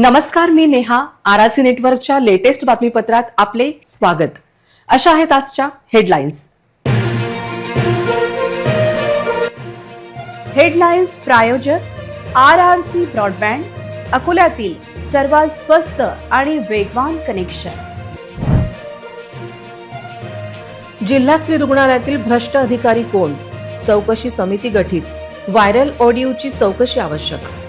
नमस्कार मी नेहा आरासी नेटवर्कच्या लेटेस्ट बातमीपत्रात आपले स्वागत. अशा आहेत आजच्या हेडलाईन्स. हेडलाईन्स प्रायोजक आर आर सी ब्रॉडबँड अकोल्यातील सर्वात स्वस्त आणि वेगवान कनेक्शन. जिल्हा स्त्री रुग्णालयातील भ्रष्ट अधिकारी कोण? चौकशी समिती गठीत. व्हायरल ऑडिओची चौकशी आवश्यक.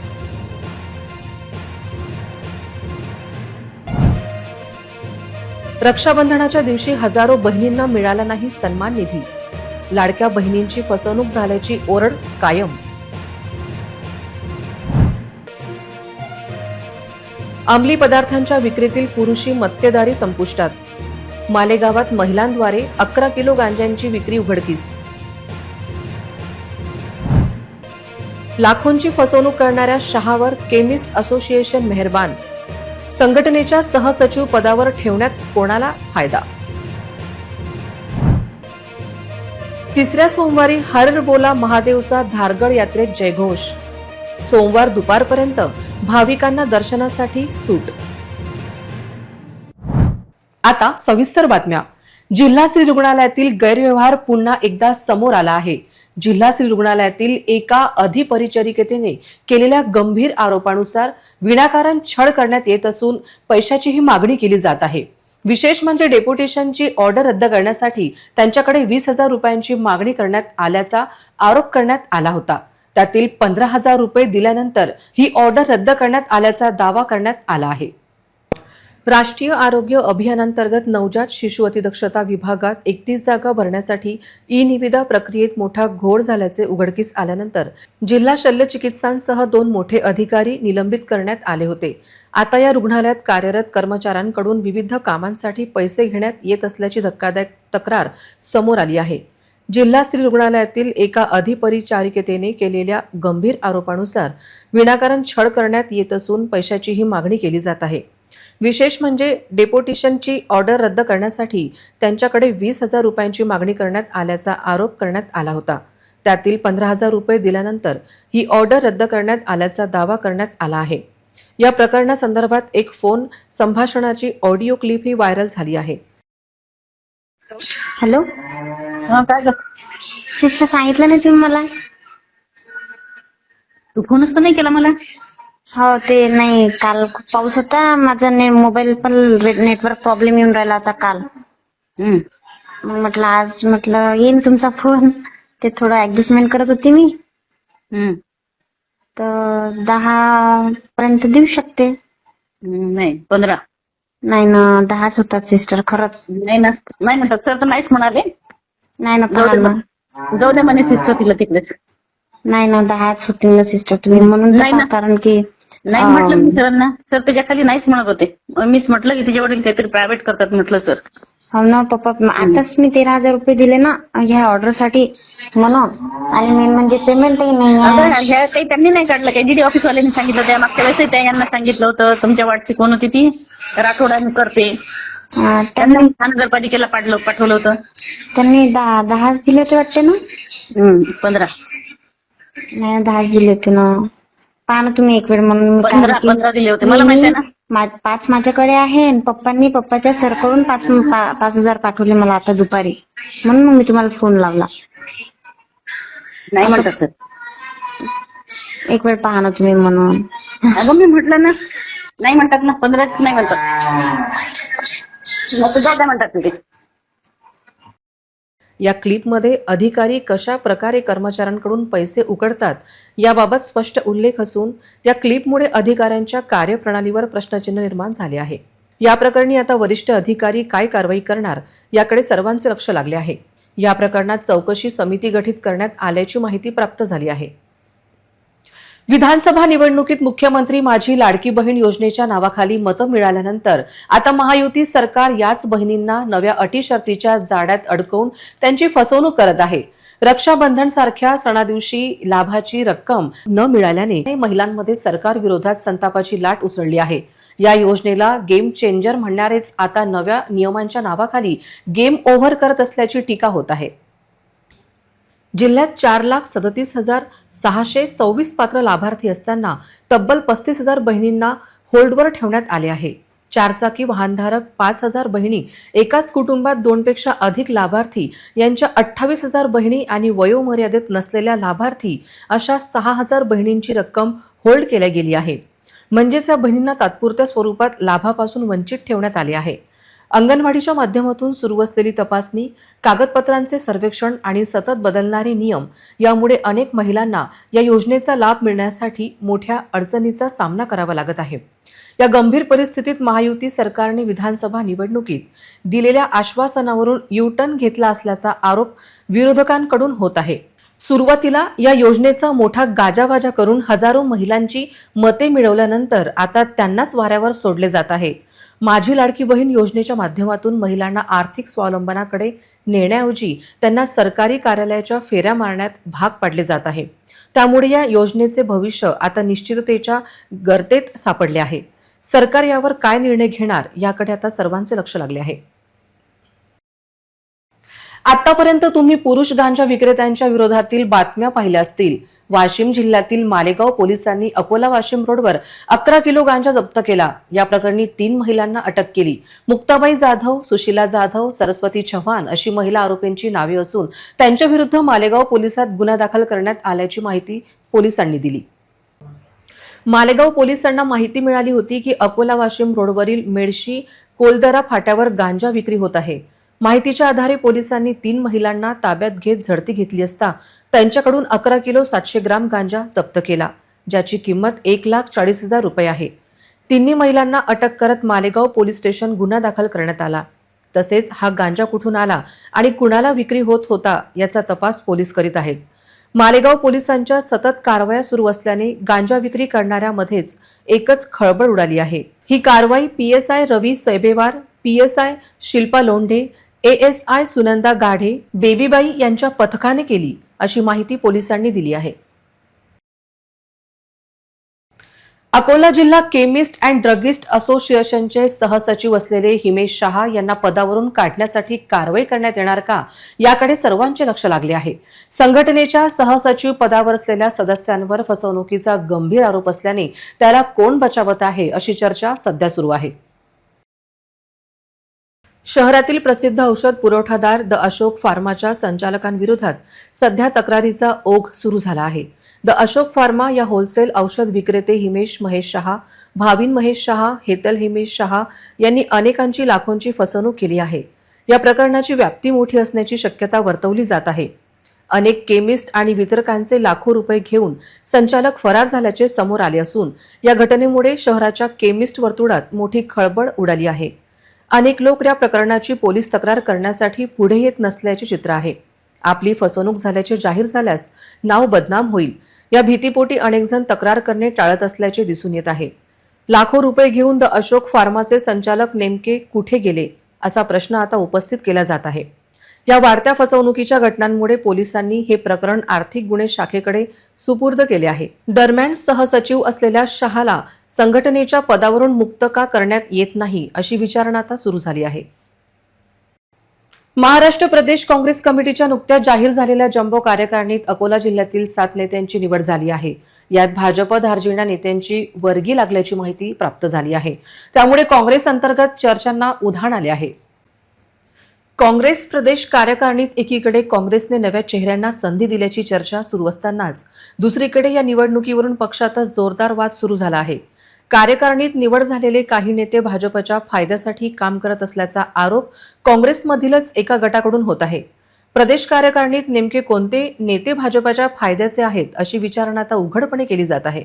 रक्षाबंधनाच्या दिवशी हजारो बहिणींना मिळाला नाही सन्मान निधी. लाडक्या बहिणींची फसवणूक झाल्याची ओरड कायम. अंमली पदार्थांच्या विक्रीतील पुरुषी मत्तेदारी संपुष्टात. मालेगावात महिलांद्वारे अकरा किलो गांजांची विक्री उघडकीस. लाखोंची फसवणूक करणाऱ्या शहावर केमिस्ट असोसिएशन मेहरबान. संघटनेच्या सहसचिव पदावर ठेवण्यात कोणाला फायदा? तिसऱ्या सोमवारी हर बोला महादेवचा धारगड यात्रेत जयघोष. सोमवार दुपारपर्यंत भाविकांना दर्शनासाठी सूट. आता सविस्तर बातम्या. जिल्हा स्त्री रुग्णालयातील गैरव्यवहार पुन्हा एकदा समोर आला आहे. जिल्हा स्त्री रुग्णालयातील एका अधिपरिचरिकेने केलेल्या गंभीर आरोपानुसार विनाकारण छळ करण्यात येत असून पैशाचीही मागणी केली जात आहे. विशेष म्हणजे डेप्युटेशनची ऑर्डर रद्द करण्यासाठी त्यांच्याकडे वीस हजार रुपयांची मागणी करण्यात आल्याचा आरोप करण्यात आला होता. त्यातील पंधरा हजार रुपये दिल्यानंतर ही ऑर्डर रद्द करण्यात आल्याचा दावा करण्यात आला आहे. राष्ट्रीय आरोग्य अभियानांतर्गत नवजात शिशु अतिदक्षता विभागात एकतीस जागा भरण्यासाठी ई निविदा प्रक्रियेत मोठा घोळ झाल्याचे उघडकीस आल्यानंतर जिल्हा शल्य चिकित्सांसह दोन मोठे अधिकारी निलंबित करण्यात आले होते. आता या रुग्णालयात कार्यरत कर्मचाऱ्यांकडून विविध कामांसाठी पैसे घेण्यात येत असल्याची धक्कादायक तक्रार समोर आली आहे. जिल्हा स्त्री रुग्णालयातील एका अधिपरिचारिकेतेने केलेल्या गंभीर आरोपानुसार विनाकारण छळ करण्यात येत असून पैशाचीही मागणी केली जात आहे. विशेष म्हणजे डेपोटेशनची ऑर्डर रद्द करण्यासाठी त्यांच्याकडे वीस हजार रुपयांची मागणी करण्यात आल्याचा आरोप करण्यात आला होता. त्यातील पंधरा हजार रुपये दिल्यानंतर ही ऑर्डर रद्द करण्यात आल्याचा दावा करण्यात आला आहे. या प्रकरणासंदर्भात एक फोन संभाषणाची ऑडिओ क्लिप ही व्हायरल झाली आहे. हॅलो? काय सिस्टर सांगितलं नाही तुम्ही मला? तू फोनच तर नाही केला मला? हो ते नाही. काल खूप पाऊस होता. माझा ने मोबाईल पण नेटवर्क प्रॉब्लेम येऊन राहिला होता काल. हम्म. मग म्हटलं आज म्हटलं येईन तुमचा फोन ते थोडं ऍडजस्टमेंट करत होती मी. हम्म. तर दहा पर्यंत देऊ शकते. हम्म, नाही. पंधरा. नाही ना दहाच होतात सिस्टर खरंच. नाही ना. नाही म्हणतात सर तर नाहीच म्हणाले. नाही ना जाऊ पहा दे ना मग. जाऊ दे म्हणे सिस्टर तिला तिकडेच. नाही ना दहाच होतील ना सिस्टर तुम्ही म्हणून तर नाही ना. पहा, कारण की नाही म्हटलं मी सरांना. सर त्याच्याखाली नाहीच म्हणत होते. मीच म्हटलं की तिच्या वडील काहीतरी प्रायव्हेट करतात म्हटलं सर. हो ना पप्पा आताच मी तेरा हजार रुपये दिले ना ह्या ऑर्डरसाठी म्हणून. आणि मेन म्हणजे पेमेंटही नाही अगं आहे. ह्या काही त्यांनी नाही काढलं. काही डीडी ऑफिस वाल्यांनी सांगितलं त्या मागच्या वेळेस त्या यांना सांगितलं होतं. तुमच्या वाटची कोण होती ती? राठोडाने करते. अं, त्यांना त्यांनी महानगरपालिकेला पाठलं पाठवलं होतं. त्यांनी दहा दहाच दिले होते वाटते ना? हम्म, पंधरा. नाही दहाच दिले होते ना. पहा ना तुम्ही एक वेळ म्हणून पंधरा पंधरा दिले होते. मला माहिती आहे ना. मा- पाच माझ्याकडे आहे आणि पप्पांनी पप्पाच्या सरकडून पाच पा- पाच हजार पाठवले मला आता दुपारी. म्हणून मग मी तुम्हाला फोन लावला. नाही म्हणतात सर. एक वेळ पहा ना तुम्ही म्हणून. अगं मी म्हटलं ना नाही म्हणतात ना पंधराच नाही म्हणतात. मग जाऊ द्या म्हणतात ते या क्लिपमध्ये अधिकारी कशा प्रकारे कर्मचाऱ्यांकडून पैसे उकडतात याबाबत स्पष्ट उल्लेख असून या क्लिपमुळे अधिकाऱ्यांच्या कार्यप्रणालीवर प्रश्नचिन्ह निर्माण झाले आहे. या प्रकरणी आता वरिष्ठ अधिकारी काय कारवाई करणार याकडे सर्वांचे लक्ष लागले आहे. या प्रकरणात चौकशी समिती गठीत करण्यात आल्याची माहिती प्राप्त झाली आहे. विधानसभा निवडणुकीत मुख्यमंत्री माझी लाडकी बहीण योजनेच्या नावाखाली मतं मिळाल्यानंतर आता महायुती सरकार याच बहिणींना नव्या अटी शर्तीच्या जाड्यात अडकवून त्यांची फसवणूक करत आहे. रक्षाबंधन सारख्या सणादिवशी लाभाची रक्कम न मिळाल्याने महिलांमध्ये सरकार विरोधात संतापाची लाट उसळली आहे. या योजनेला गेम चेंजर म्हणणारेच आता नव्या नियमांच्या नावाखाली गेम ओव्हर करत असल्याची टीका होत आहे. जिल्ह्यात चार लाख सदतीस हजार सहाशे सव्वीस पात्र लाभार्थी असताना तब्बल पस्तीस हजार बहिणींना होल्डवर ठेवण्यात आले आहे. चारचाकी वाहनधारक पाच हजार बहिणी एकाच कुटुंबात दोनपेक्षा अधिक लाभार्थी यांच्या अठ्ठावीस हजार बहिणी आणि वयोमर्यादेत नसलेल्या लाभार्थी अशा सहा हजार बहिणींची रक्कम होल्ड केल्या गेली आहे. म्हणजेच या बहिणींना तात्पुरत्या स्वरूपात लाभापासून वंचित ठेवण्यात आले आहे. अंगणवाडीच्या माध्यमातून सुरू असलेली तपासणी कागदपत्रांचे सर्वेक्षण आणि सतत बदलणारे नियम यामुळे अनेक महिलांना या योजनेचा लाभ मिळण्यासाठी मोठ्या अडचणीचा सामना करावा लागत आहे. या गंभीर परिस्थितीत महायुती सरकारने विधानसभा निवडणुकीत दिलेल्या आश्वासनावरून युटर्न घेतला असल्याचा आरोप विरोधकांकडून होत आहे. सुरुवातीला या योजनेचा मोठा गाजावाजा करून हजारो महिलांची मते मिळवल्यानंतर आता त्यांनाच वाऱ्यावर सोडले जात आहे. माझी लाडकी बहीण योजनेच्या माध्यमातून महिलांना आर्थिक स्वावलंबनाकडे नेण्याऐवजी त्यांना सरकारी कार्यालयाच्या फेऱ्या मारण्यात भाग पाडले जात आहे. त्यामुळे या योजनेचे भविष्य आता निश्चिततेच्या गर्तेत सापडले आहे. सरकार यावर काय निर्णय घेणार याकडे आता सर्वांचे लक्ष लागले आहे. आतापर्यंत तुम्ही पुरुष गांजा विक्रेत्यांच्या विरोधातील बातम्या पाहिल्या असतील. वाशिम जिल्ह्यातील मालेगाव पोलिसांनी अकोला वाशिम रोडवर अकरा किलो गांजा जप्त केला. या प्रकरणी तीन महिलांना अटक केली. मुक्ताबाई जाधव सुशीला जाधव सरस्वती चव्हाण अशी महिला आरोपींची नावे असून त्यांच्याविरुद्ध मालेगाव पोलिसात गुन्हा दाखल करण्यात आल्याची माहिती पोलिसांनी दिली. मालेगाव पोलिसांना माहिती मिळाली होती की अकोला वाशिम रोडवरील मेडशी कोलदरा फाट्यावर गांजा विक्री होत आहे. माहितीच्या आधारे पोलिसांनी तीन महिलांना ताब्यात घेत झडती घेतली असता त्यांच्याकडून अकरा किलो सातशे ग्राम गांजा जप्त केला ज्याची किंमत एक लाख चाळीस हजार रुपये आहे. तिन्ही महिलांना अटक करत मालेगाव पोलीस स्टेशन गुन्हा दाखल करण्यात आला. तसेच हा गांजा कुठून आला आणि कुणाला विक्री होत होता याचा तपास पोलीस करीत आहेत. मालेगाव पोलिसांच्या सतत कारवाया सुरू असल्याने गांजा विक्री करणाऱ्यामध्येच एकच खळबळ उडाली आहे. ही कारवाई PSI Ravi Saibewar PSI Shilpa Londhe A S I Sunanda Gadhe Bebibai यांच्या पथकाने केली अशी माहिती पोलिसांनी दिली आहे. अकोला जिल्हा केमिस्ट अँड ड्रगिस्ट असोसिएशनचे सहसचिव असलेले हिमेश शहा यांना पदावरून काढण्यासाठी कारवाई करण्यात येणार का याकडे सर्वांचे लक्ष लागले आहे. संघटनेच्या सहसचिव पदावर असलेल्या सदस्यांवर फसवणुकीचा गंभीर आरोप असल्याने त्याला कोण बचावत आहे अशी चर्चा सध्या सुरू आहे. शहरातील प्रसिद्ध औषध पुरवठादार द अशोक फार्माच्या संचालकांविरोधात सध्या तक्रारीचा ओघ सुरू झाला आहे. द अशोक फार्मा या होलसेल औषध विक्रेते हिमेश महेश शहा भाविन महेश शहा हेतल हिमेश शहा यांनी अनेकांची लाखोंची फसवणूक केली आहे. या प्रकरणाची व्याप्ती मोठी असण्याची शक्यता वर्तवली जात आहे. अनेक केमिस्ट आणि वितरकांचे लाखो रुपये घेऊन संचालक फरार झाल्याचे समोर आले असून या घटनेमुळे शहराच्या केमिस्ट वर्तुळात मोठी खळबळ उडाली आहे. अनेक लोक या प्रकरणाची पोलीस तक्रार करण्यासाठी पुढे येत नसल्याचे चित्र आहे. आपली फसवणूक झाल्याचे जाहीर झाल्यास नाव बदनाम होईल. या भीतीपोटी अनेकजण तक्रार करणे टाळत असल्याचे दिसून येत आहे. लाखो रुपये घेऊन द अशोक फार्माचे संचालक नेमके कुठे गेले असा प्रश्न आता उपस्थित केला जात आहे. या वाढत्या फसवणुकीच्या घटनांमुळे पोलिसांनी हे प्रकरण आर्थिक गुन्हे शाखेकडे सुपूर्द केले आहे. दरम्यान सहसचिव असलेल्या शहाला संघटनेच्या पदावरून मुक्त का करण्यात येत नाही अशी विचारणा आता सुरू झाली आहे. महाराष्ट्र प्रदेश काँग्रेस कमिटीच्या नुकत्याच जाहीर झालेल्या जम्बो कार्यकारिणीत अकोला जिल्ह्यातील सात नेत्यांची निवड झाली आहे. यात भाजप धारजिणा नेत्यांची वर्गी लागल्याची माहिती प्राप्त झाली आहे. त्यामुळे काँग्रेस अंतर्गत चर्चांना उधाण आले आहे. काँग्रेस प्रदेश कार्यकारणीत एकीकडे काँग्रेसने नव्या चेहऱ्यांना संधी दिल्याची चर्चा सुरू असतानाच दुसरीकडे या निवडणुकीवरून पक्षातच जोरदार वाद सुरू झाला आहे. कार्यकारिणीत निवड झालेले काही नेते भाजपच्या फायद्यासाठी काम करत असल्याचा आरोप काँग्रेसमधीलच एका गटाकडून होत आहे. प्रदेश कार्यकारिणीत नेमके कोणते नेते भाजपच्या फायद्याचे आहेत अशी विचारणा आता उघडपणे केली जात आहे.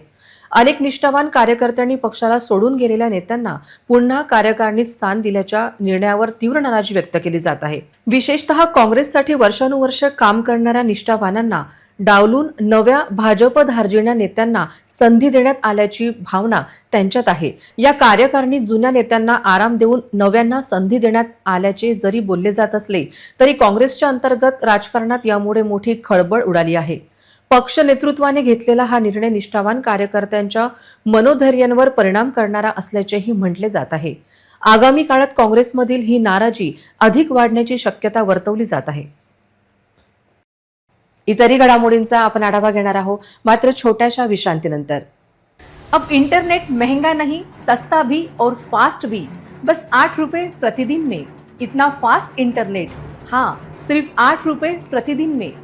अनेक निष्ठावान कार्यकर्त्यांनी पक्षाला सोडून गेलेल्या नेत्यांना पुन्हा कार्यकारणीत स्थान दिल्याच्या निर्णयावर तीव्र नाराजी व्यक्त केली जात आहे. विशेषतः काँग्रेससाठी वर्षानुवर्ष काम करणाऱ्या निष्ठावानांना डावलून नव्या भाजप धार्जिण्या नेत्यांना संधी देण्यात आल्याची भावना त्यांच्यात आहे. या कार्यकारिणीत जुन्या नेत्यांना आराम देऊन नव्यांना संधी देण्यात आल्याचे जरी बोलले जात असले तरी काँग्रेसच्या अंतर्गत राजकारणात यामुळे मोठी खळबळ उडाली आहे. पक्ष नेतृत्वाने घेतलेला हा निर्णय निष्ठावान कार्यकर्त्यांच्या मनोधैर्यांवर परिणाम करणारा असल्याचेही म्हटले जात आहे. आगामी काळात काँग्रेसमधील ही नाराजी अधिक वाढण्याची शक्यता वर्तवली जात आहे. इतरही घडामोडींचा आपण आढावा घेणार आहोत. मात्र छोट्याशा विश्रांतीनंतर. अब इंटरनेट महंगा नहीं सस्ता भी और फास्ट भी. बस आठ रुपये प्रतिदिन में. इतना फास्ट इंटरनेट हाँ सिर्फ आठ रुपये प्रतिदिन में.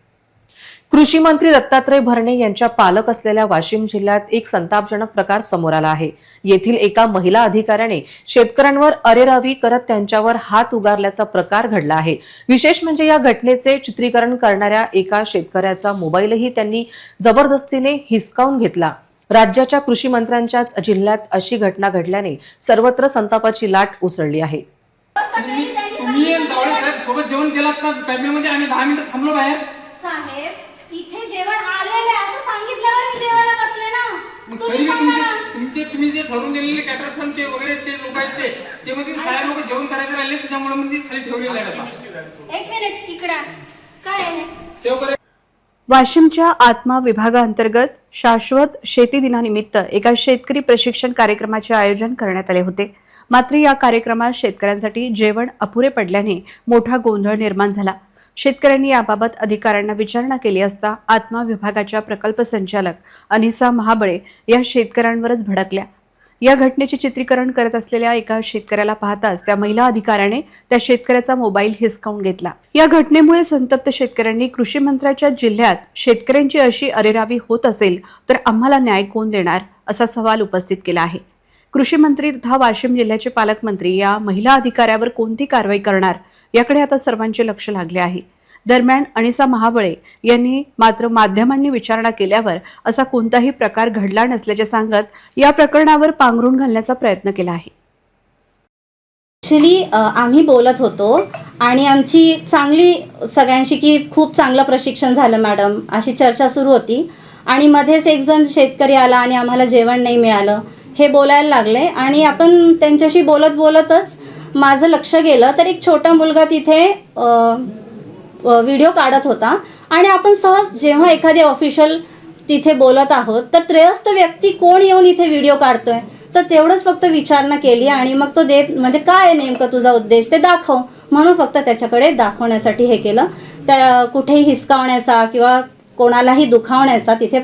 कृषी मंत्री दत्तात्रय भरणे यांच्या पालक असलेल्या वाशिम जिल्ह्यात एक संतापजनक प्रकार समोर आला आहे. येथील एका महिला अधिकाऱ्याने शेतकऱ्यांवर अरेरावी करत त्यांच्यावर हात उगारल्याचा प्रकार घडला आहे. विशेष म्हणजे या घटनेचे चित्रीकरण करणाऱ्या एका शेतकऱ्याचा मोबाईलही त्यांनी जबरदस्तीने हिसकावून घेतला. राज्याच्या कृषी मंत्र्यांच्याच जिल्ह्यात अशी घटना घडल्याने सर्वत्र संतापाची लाट उसळली आहे. सोबत जेवण केलात ना आम्ही दहा मिनिटं थांबलो बाहेर साहेब इथे जेवण आलेले असं सांगितल्यावर मी जेवायला बसले ना मग तुम्ही तरी बी सांगा तुमचे तुम्ही जे ठरवून दिलेले कॅटरसन ते वगैरे ते लोक आहेत ते ते लोक जेवण करायचे राहिले त्याच्यामुळे मग ते खाली ठेवलेले आता. एक मिनिट इकडं. काय आहे? सेव करे. वाशिमच्या आत्मा विभागाअंतर्गत शाश्वत शेती दिनानिमित्त एका शेतकरी प्रशिक्षण कार्यक्रमाचे आयोजन करण्यात आले होते. मात्र या कार्यक्रमात शेतकऱ्यांसाठी जेवण अपुरे पडल्याने मोठा गोंधळ निर्माण झाला. शेतकऱ्यांनी याबाबत अधिकाऱ्यांना विचारणा केली असता आत्मा विभागाच्या प्रकल्प संचालक अनिसा महाबळे या शेतकऱ्यांवरच भडकल्या. या घटनेचे चित्रीकरण करत असलेल्या एका शेतकऱ्याला पाहताच त्या महिला अधिकाऱ्याने त्या शेतकऱ्याचा मोबाईल हिसकावून घेतला. या घटनेमुळे संतप्त शेतकऱ्यांनी कृषी मंत्र्याच्या जिल्ह्यात शेतकऱ्यांची अशी अरेरावी होत असेल तर आम्हाला न्याय कोण देणार? असा सवाल उपस्थित केला आहे. कृषी मंत्री तथा वाशिम जिल्ह्याचे पालकमंत्री या महिला अधिकाऱ्यावर कोणती कारवाई करणार याकडे आता सर्वांचे लक्ष लागले आहे. दरम्यान अनिसा महाबळे यांनी मात्र माध्यमांनी विचारणा केल्यावर असा कोणताही प्रकार घडला नसल्याचे सांगत या प्रकरणावर पांघरून घालण्याचा प्रयत्न केला आहे. ॲक्च्युली आम्ही बोलत होतो आणि आमची चांगली सगळ्यांशी की खूप चांगलं प्रशिक्षण झालं मॅडम अशी चर्चा सुरू होती. आणि मध्येच एक जण शेतकरी आला आणि आम्हाला जेवण नाही मिळालं. हे बोलायला लागले आणि आपण त्यांच्याशी बोलत बोलतच माझं लक्ष गेलं. तर एक छोटा मुलगा तिथे व्हिडिओ काढत होता. आणि आपण सहज जेव्हा एखादे ऑफिशियल तिथे बोलत आहोत तर त्रयस्थ व्यक्ती कोण येऊन इथे व्हिडिओ काढतोय? तर तेवढंच फक्त विचारणा केली आणि मग तो देत म्हणजे काय आहे नेमकं तुझा उद्देश? ते दाखव. म्हणून फक्त त्याच्याकडे दाखवण्यासाठी हे केलं. त्या कुठेही हिसकावण्याचा किंवा कोणालाही दुखावण्याचा तिथे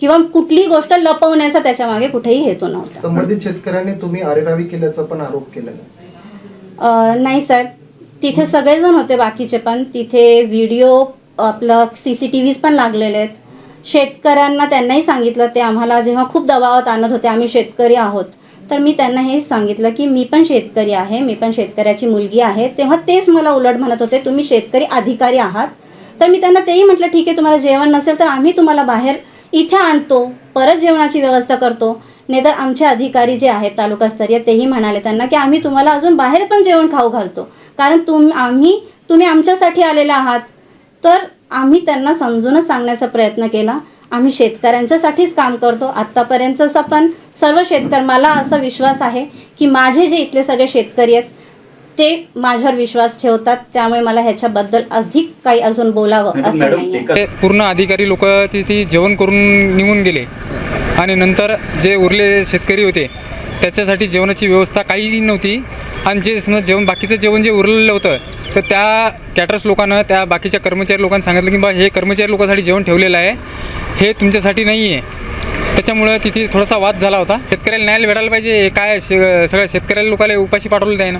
किंवा कुठलीही गोष्ट लपवण्याचा त्याच्यामागे कुठेही हेतू नव्हता. संबंधित शेतकऱ्यांनी तुम्ही आरेरावी केल्याचा पण आरोप केला अ, नाही साहेब तिथे सगळेजण होते बाकीचे पण. तिथे व्हिडिओ आपलं सी सी टी व्हीज पण लागलेले आहेत. शेतकऱ्यांना त्यांनाही सांगितलं ते आम्हाला जेव्हा खूप दबावात आणत होते आम्ही शेतकरी आहोत. तर मी त्यांना हेच सांगितलं की मी पण शेतकरी आहे मी पण शेतकऱ्याची मुलगी आहे. तेव्हा तेच मला उलट म्हणत होते तुम्ही शेतकरी अधिकारी आहात. तर मी त्यांना तेही म्हटलं ठीक आहे तुम्हाला जेवण नसेल तर आम्ही तुम्हाला बाहेर इथे आणतो परत जेवणाची व्यवस्था करतो. नाहीतर आमचे अधिकारी जे आहेत तालुकास्तरीय तेही म्हणाले त्यांना की आम्ही तुम्हाला अजून बाहेर पण जेवण खाऊ घालतो. कारण तुम आम्ही तुम्ही आमच्यासाठी आलेले आहात. तर आम्ही त्यांना समजूनच सांगण्याचा प्रयत्न केला. आम्ही शेतकऱ्यांच्यासाठीच काम करतो. आत्तापर्यंतच पण सर्व शेतकरी मला असा विश्वास आहे की माझे जे इथले सगळे शेतकरी आहेत ते माझ्यावर विश्वास ठेवतात त्यामुळे मला ह्याच्याबद्दल अधिक काही अजून बोलावं असं नाही ते पूर्ण अधिकारी लोक तिथे जेवण करून निघून गेले. आणि नंतर जे उरलेले शेतकरी होते त्याच्यासाठी जेवणाची व्यवस्था काहीही नव्हती. आणि जे समजा जेवण बाकीचं जेवण जे उरलेलं होतं तर त्या कॅटरर्स लोकांना त्या बाकीच्या कर्मचारी लोकांना सांगितलं की बा हे कर्मचारी लोकांसाठी जेवण ठेवलेलं आहे. हे तुमच्यासाठी नाही आहे त्याच्यामुळं तिथे थोडासा वाद झाला होता. शेतकऱ्याला न्यायला भेटायला पाहिजे हे काय शे सगळ्या शेतकऱ्याला लोकांना उपाशी पाठवलं आहे ना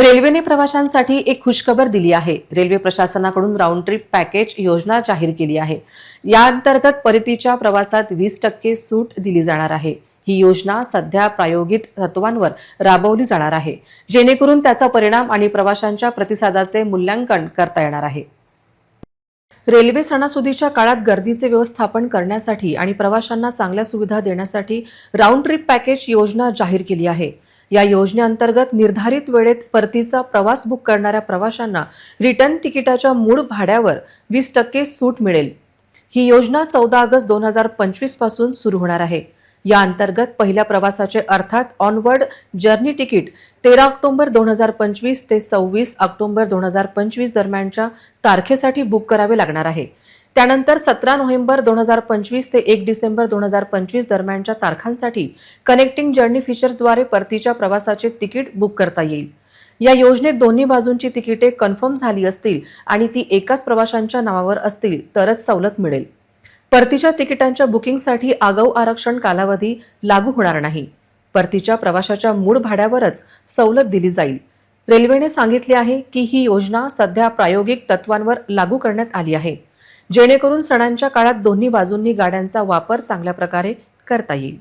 रेल्वेने प्रवाशांसाठी एक खुशखबर दिली आहे. रेल्वे प्रशासनाकडून राऊंड ट्रिप पॅकेज योजना जाहीर केली आहे. या अंतर्गत परतीच्या प्रवासात वीस टक्के सूट दिली जाणार आहे. ही योजना सध्या प्रायोगिक तत्वांवर राबवली जाणार आहे जेणेकरून त्याचा परिणाम आणि प्रवाशांच्या प्रतिसादाचे मूल्यांकन करता येणार आहे. रेल्वे सणासुदीच्या काळात गर्दीचे व्यवस्थापन करण्यासाठी आणि प्रवाशांना चांगल्या सुविधा देण्यासाठी राऊंड ट्रिप पॅकेज योजना जाहीर केली आहे. या योजनेअंतर्गत निर्धारित वेळेत परतीचा प्रवास बुक करणाऱ्या प्रवाशांना रिटर्न तिकिटाच्या मूळ भाड्यावर वीस टक्के सूट मिळेल. ही योजना चौदा ऑगस्ट दोन हजार पंचवीसपासून सुरू होणार आहे. या अंतर्गत पहिल्या प्रवासाचे अर्थात ऑनवर्ड जर्नी तिकीट तेरा ऑक्टोबर दोन हजार पंचवीस ते सव्वीस ऑक्टोबर दोन हजार पंचवीस दरम्यानच्या तारखेसाठी बुक करावे लागणार आहे. त्यानंतर सतरा नोव्हेंबर दोन हजार पंचवीस ते एक डिसेंबर दोन हजार पंचवीस दरम्यानच्या तारखांसाठी कनेक्टिंग जर्नी फिशर्सद्वारे परतीच्या प्रवासाचे तिकीट बुक करता येईल. या योजनेत दोन्ही बाजूंची तिकिटे कन्फर्म झाली असतील आणि ती एकाच प्रवाशांच्या नावावर असतील तरच सवलत मिळेल. परतीच्या तिकिटांच्या बुकिंगसाठी आगाऊ आरक्षण कालावधी लागू होणार नाही. परतीच्या प्रवाशाच्या मूळ भाड्यावरच सवलत दिली जाईल. रेल्वेने सांगितले आहे की ही योजना सध्या प्रायोगिक तत्वांवर लागू करण्यात आली आहे. जेणेकरून सणांच्या काळात दोन्ही बाजूंनी गाड्यांचा वापर चांगल्या प्रकारे करता येईल.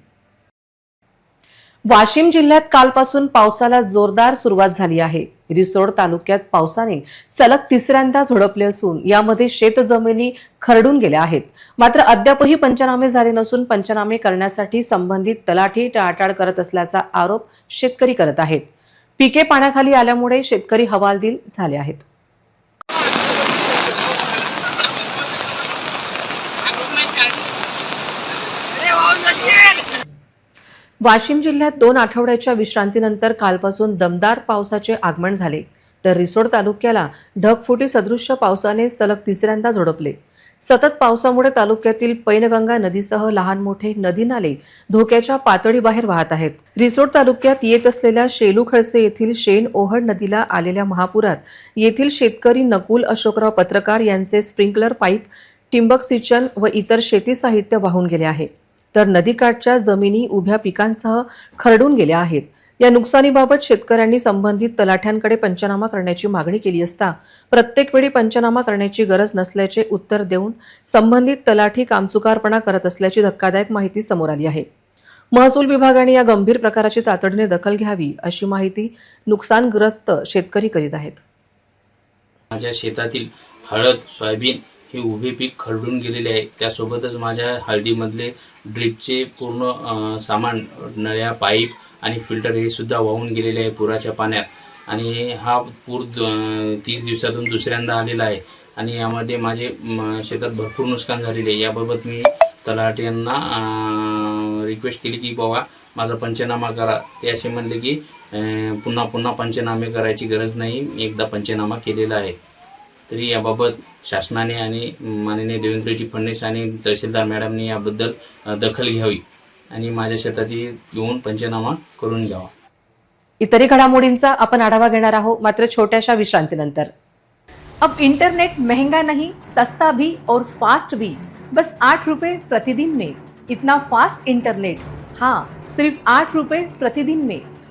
वाशिम जिल्ह्यात कालपासून पावसाला जोरदार सुरुवात झाली आहे. रिसोड तालुक्यात पावसाने सलग तिसऱ्यांदा झोडपले असून यामध्ये शेतजमिनी खरडून गेल्या आहेत. मात्र अद्यापही पंचनामे झाले नसून पंचनामे करण्यासाठी संबंधित तलाठी टाळाटाळ करत असल्याचा आरोप शेतकरी करत आहेत. पिके पाण्याखाली आल्यामुळे शेतकरी हवालदिल झाले आहेत. वाशिम जिल्ह्यात दोन आठवड्याच्या विश्रांतीनंतर कालपासून दमदार पावसाचे आगमन झाले. तर रिसोड तालुक्याला ढगफुटी सदृश्य पावसाने सलग तिसऱ्यांदा झोडपले. सतत पावसामुळे तालुक्यातील पैनगंगा नदीसह लहान मोठे नदी नाले धोक्याच्या पातळीबाहेर वाहत आहेत. रिसोड तालुक्यात येत असलेल्या शेलू खळसे येथील शेन ओहड नदीला आलेल्या महापुरात येथील शेतकरी नकुल अशोकराव पत्रकार यांचे स्प्रिंकलर पाईप टिंबक सिंचन व इतर शेती साहित्य वाहून गेले आहे. तर नदीकाठच्या जमिनी उभ्या पिकांसह खरडून गेल्या आहेत. या नुकसानीबाबत शेतकऱ्यांनी संबंधित तलाठ्यांकडे पंचनामा करण्याची मागणी केली असता प्रत्येक वेळी पंचनामा करण्याची गरज नसल्याचे उत्तर देऊन संबंधित तलाठी कामचुकारपणा करत असल्याची धक्कादायक माहिती समोर आली आहे. महसूल विभागाने या गंभीर प्रकाराची तातडीने दखल घ्यावी अशी माहिती नुकसानग्रस्त शेतकरी करीत आहेत. माझ्या शेतातील हळद सोयाबीन हे उभे पीक खरडून गेलेले आहे. त्यासोबतच माझ्या हळदीमधले ड्रीपचे पूर्ण सामान नळ्या पाईप आणि फिल्टर हे सुद्धा वाहून गेलेले आहे पुराच्या पाण्यात. आणि हा पूर तीस दिवसातून दुसऱ्यांदा आलेला आहे. आणि यामध्ये माझे म, शेतात भरपूर नुकसान झालेले आहे. याबाबत मी तलाट यांना रिक्वेस्ट केली की बाबा माझा पंचनामा करा. ते असे म्हणले की पुन्हा पुन्हा पंचनामे करायची गरज नाही. एकदा पंचनामा केलेला आहे. तरी याबाबत शासनाने आणि माननीय देवेंद्रजी फडणवीस आणि तहसीलदार मॅडमने याबद्दल दखल घ्यावी आणि माझ्या शेताची येऊन पंचनामा करून घ्यावा. इतरही घडामोडींचा आपण आढावा घेणार आहोत मात्र छोट्याशा विश्रांतीनंतर. अब इंटरनेट महंगा नहीं सस्ता भी और फास्ट भी बस आठ रुपये प्रतिदिन में. इतना फास्ट इंटरनेट हाँ सिर्फ आठ रुपये प्रतिदिन में.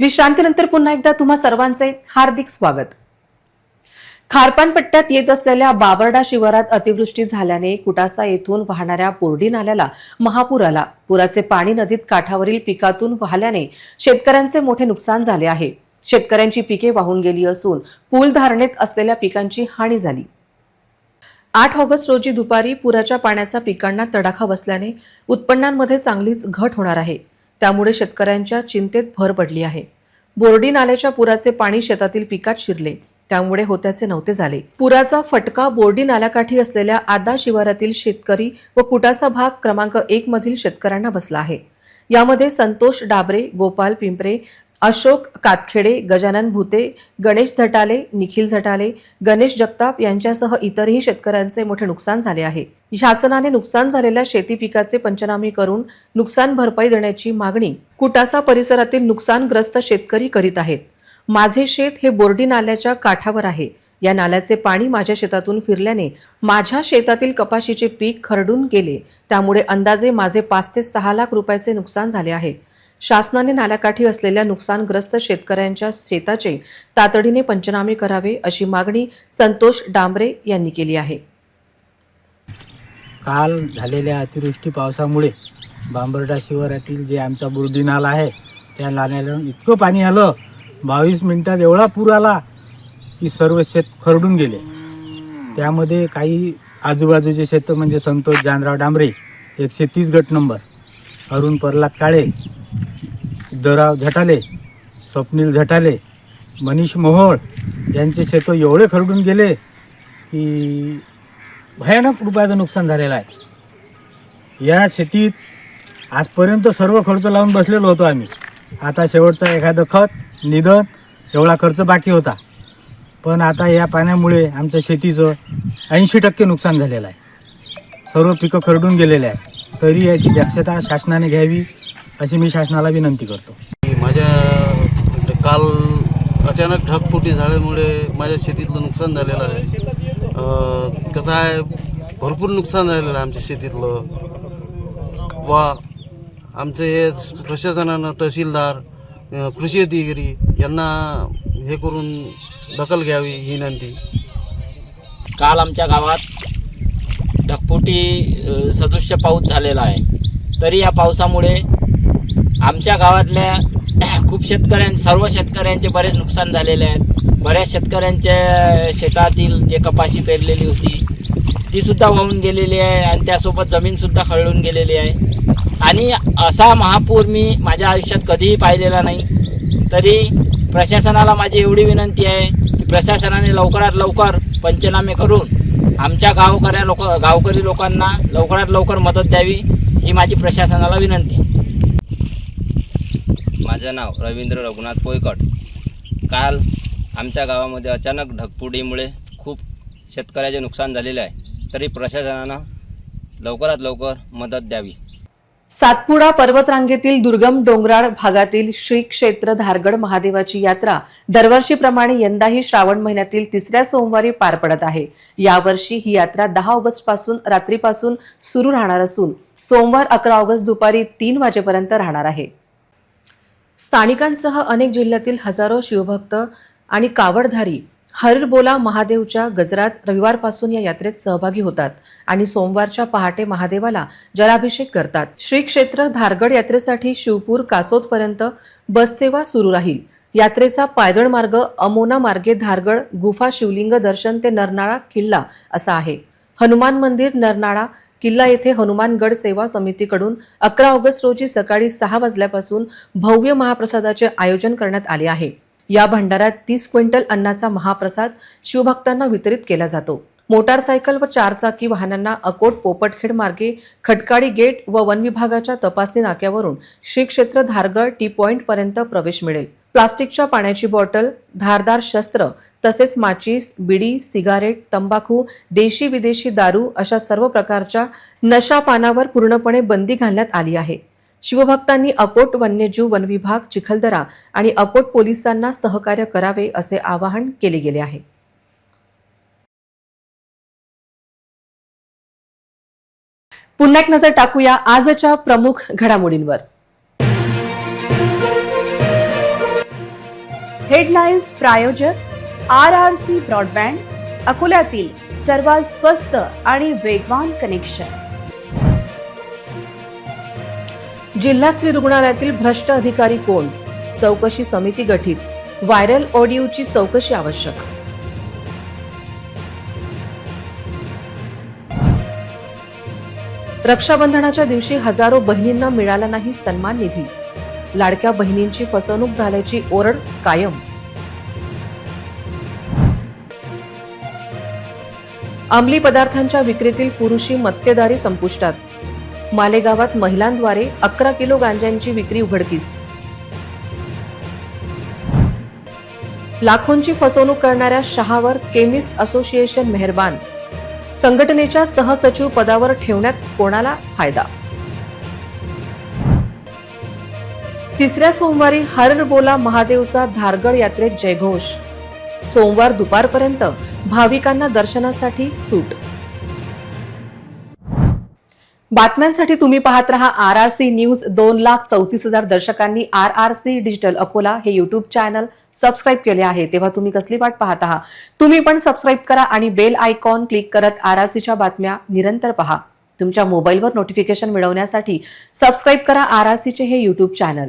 विश्रांतीनंतर पुन्हा एकदा तुम्हा सर्वांचे हार्दिक स्वागत. खारपान पट्ट्यात येत असलेल्या बाबर्डा शिवारात अतिवृष्टी झाल्याने कुटासा येथून वाहणाऱ्या बोर्डी नाल्याला महापूर आला. पुराचे पाणी नदीत काठावरील पिकातून वाहल्याने शेतकऱ्यांचे मोठे नुकसान झाले आहे. शेतकऱ्यांची पिके वाहून गेली असून पूल धारणेत असलेल्या पिकांची हानी झाली. आठ ऑगस्ट रोजी दुपारी पुराच्या पाण्याचा पिकांना तडाखा बसल्याने उत्पन्नांमध्ये चांगलीच घट होणार आहे. त्यामुळे शेतकऱ्यांच्या चिंतेत भर पडली आहे. बोर्डी नाल्याच्या पुराचे पाणी शेतातील पिकात शिरले. त्यामुळे होत्याचे नव्हते झाले. पुराचा फटका बोर्डी नाल्याकाठी असलेल्या आदा शिवारातील शेतकरी व कुटासा भाग क्रमांक एक मधील शेतकऱ्यांना बसला आहे. यामध्ये संतोष डाबरे गोपाल पिंपरे अशोक कातखेडे गजानन भुते गणेश झटाले निखिल झटाले गणेश जगताप यांच्यासह इतरही शेतकऱ्यांचे मोठे नुकसान झाले आहे. शासनाने नुकसान झालेल्या शेती पिकाचे पंचनामे करून नुकसान भरपाई देण्याची मागणी कुटासा परिसरातील नुकसानग्रस्त शेतकरी करीत आहेत. माझे शेत हे बोर्डी नाल्याच्या काठावर आहे. या नाल्याचे पाणी माझ्या शेतातून फिरल्याने माझ्या शेतातील कपाशीचे पीक खरडून गेले. त्यामुळे अंदाजे माझे पाच ते सहा लाख रुपयाचे नुकसान झाले आहे. शासनाने नाल्याकाठी असलेल्या नुकसानग्रस्त शेतकऱ्यांच्या शेताचे तातडीने पंचनामे करावे अशी मागणी संतोष डांबरे यांनी केली आहे. काल झालेल्या अतिवृष्टी पावसामुळे बांबर्डा शिवारातील जे आमचा बुर्डी नाला आहे त्या नाल्याला इतकं पाणी आलं बावीस मिनिटात एवढा पूर आला की सर्व शेत खरडून गेले. त्यामध्ये काही आजूबाजूचे शेत म्हणजे संतोष जानराव डांबरे एकशे तीस गट नंबर अरुण प्रल्हाद काळे दराव झटाले स्वप्नील झटाले मनीष मोहोळ यांचे शेतं एवढे खरडून गेले की भयानक रुपयाचं नुकसान झालेलं आहे. या शेतीत आजपर्यंत सर्व खर्च लावून बसलेलो होतो आम्ही. आता शेवटचा एखादं खत निधन एवढा खर्च बाकी होता. पण आता या पाण्यामुळे आमच्या शेतीचं ऐंशी टक्के नुकसान झालेलं आहे. सर्व पिकं खरडून गेलेले आहे तरी याची दक्षता शासनाने घ्यावी अशी मी शासनाला विनंती करतो. माझ्या काल अचानक ढगफुटी झाल्यामुळे माझ्या शेतीतलं नुकसान झालेलं आहे. कसं आहे भरपूर नुकसान झालेलं आहे आमच्या शेतीतलं. वा आमचे हे प्रशासनानं तहसीलदार कृषी अधिकारी यांना हे करून दखल घ्यावी ही विनंती. काल आमच्या गावात ढगफुटी सदृश्य पाऊस झालेला आहे. तरी या पावसामुळे आमच्या गावातल्या खूप शेतकऱ्यां सर्व शेतकऱ्यांचे बरेच नुकसान झालेले आहेत. बऱ्याच शेतकऱ्यांच्या शेतातील जे कपाशी पेरलेली होती तीसुद्धा वाहून गेलेली आहे आणि त्यासोबत जमीनसुद्धा खळून गेलेली आहे. आणि असा महापूर मी माझ्या आयुष्यात कधीही पाहिलेला नाही. तरी प्रशासनाला माझी एवढी विनंती आहे की प्रशासनाने लवकरात लवकर पंचनामे करून आमच्या गावकऱ्या लोक गावकरी लोकांना लवकरात लवकर मदत द्यावी ही माझी प्रशासनाला विनंती माझं नाव रवींद्र रघुनाथ पोयकट. काल आमच्या गावामध्ये अचानक ढगफुटीमुळे खूप शेतकऱ्याचे नुकसान झालेले आहे. तरी प्रशासनानं लवकरात लवकर मदत द्यावी. सातपुडा पर्वतरांगेतील दुर्गम डोंगराळ भागातील श्री क्षेत्र धारगड महादेवाची यात्रा दरवर्षीप्रमाणे यंदाही श्रावण महिन्यातील तिसऱ्या सोमवारी पार पडत आहे. यावर्षी ही यात्रा दहा ऑगस्टपासून रात्रीपासून सुरू राहणार असून सोमवार अकरा ऑगस्ट दुपारी तीन वाजेपर्यंत राहणार आहे. स्थानिकांसह अनेक जिल्ह्यातील हजारो शिवभक्त आणि कावडधारी हरिरबोला महादेवच्या गजरात रविवारपासून या यात्रेत सहभागी होतात आणि सोमवारच्या पहाटे महादेवाला जलाभिषेक करतात. श्री क्षेत्र धारगड यात्रेसाठी शिवपूर कासोदपर्यंत बससेवा सुरू राहील. यात्रेचा पायदळ मार्ग अमोना मार्गे धारगड गुफा शिवलिंग दर्शन ते नरनाळा किल्ला असा आहे. हनुमान मंदिर नरनाळा किल्ला येथे हनुमानगड सेवा समितीकडून अकरा ऑगस्ट रोजी सकाळी सहा वाजल्यापासून भव्य महाप्रसादाचे आयोजन करण्यात आले आहे. या भंडाऱ्यात तीस क्विंटल अन्नाचा महाप्रसाद शिवभक्तांना वितरित केला जातो. मोटारसायकल व चारचाकी वाहनांना अकोट पोपटखेड मार्गे खटकाडी गेट व वन विभागाच्या तपासणी नाक्यावरून श्री क्षेत्र धारगड टी पॉइंट पर्यंत प्रवेश मिळेल. प्लास्टिकच्या पाण्याची बॉटल धारदार शस्त्र तसेच माचीस बिडी सिगारेट तंबाखू देशी विदेशी दारू अशा सर्व प्रकारच्या नशा पानावर पूर्णपणे बंदी घालण्यात आली आहे. शिवभक्तांनी अकोट वन्यजीव वन विभाग चिखलदरा आणि अकोट पोलिसांना सहकार्य करावे असे आवाहन केले गेले आहे. पुन्हा एक नजर टाकूया आजच्या प्रमुख घडामोडींवर. हेडलाईन्स प्रायोजक आर आर सी ब्रॉडबँड अकोल्यातील सर्वात स्वस्त आणि वेगवान कनेक्शन. जिल्हा स्त्री रुग्णालयातील भ्रष्ट अधिकारी कोण? चौकशी समिती गठीत. व्हायरल ऑडिओची चौकशी आवश्यक. रक्षाबंधनाच्या दिवशी हजारो बहिणींना मिळाला नाही सन्मान निधी. लाडक्या बहिणींची फसवणूक झाल्याची ओरड कायम. अंमली पदार्थांच्या विक्रीतील पुरुषी मत्तेदारी संपुष्टात. मालेगावात महिलांद्वारे अकरा किलो गांजांची विक्री उघडकीस. लाखोंची फसवणूक करणाऱ्या शहावर केमिस्ट असोसिएशन मेहरबान. संघटनेच्या सहसचिव पदावर ठेवण्यात कोणाला फायदा? तिसऱ्या सोमवारी हररबोला महादेवचा धारगड यात्रेत जयघोष. सोमवार दुपारपर्यंत भाविकांना दर्शनासाठी सूट. बातम्यांसाठी तुम्ही पाहत रहा आर आर सी न्यूज दोन लाख चौतीस हजार दर्शकांनी R R C digital Akola हे युट्यूब चॅनल सबस्क्राईब केले आहे. तेव्हा तुम्ही कसली वाट पाहत आहात? तुम्ही पण सबस्क्राईब करा आणि बेल आयकॉन क्लिक करत आर आर सीच्या बातम्या निरंतर पहा. तुमच्या मोबाईलवर नोटिफिकेशन मिळवण्यासाठी सबस्क्राईब करा आर आर सीचे हे यूट्यूब चॅनल.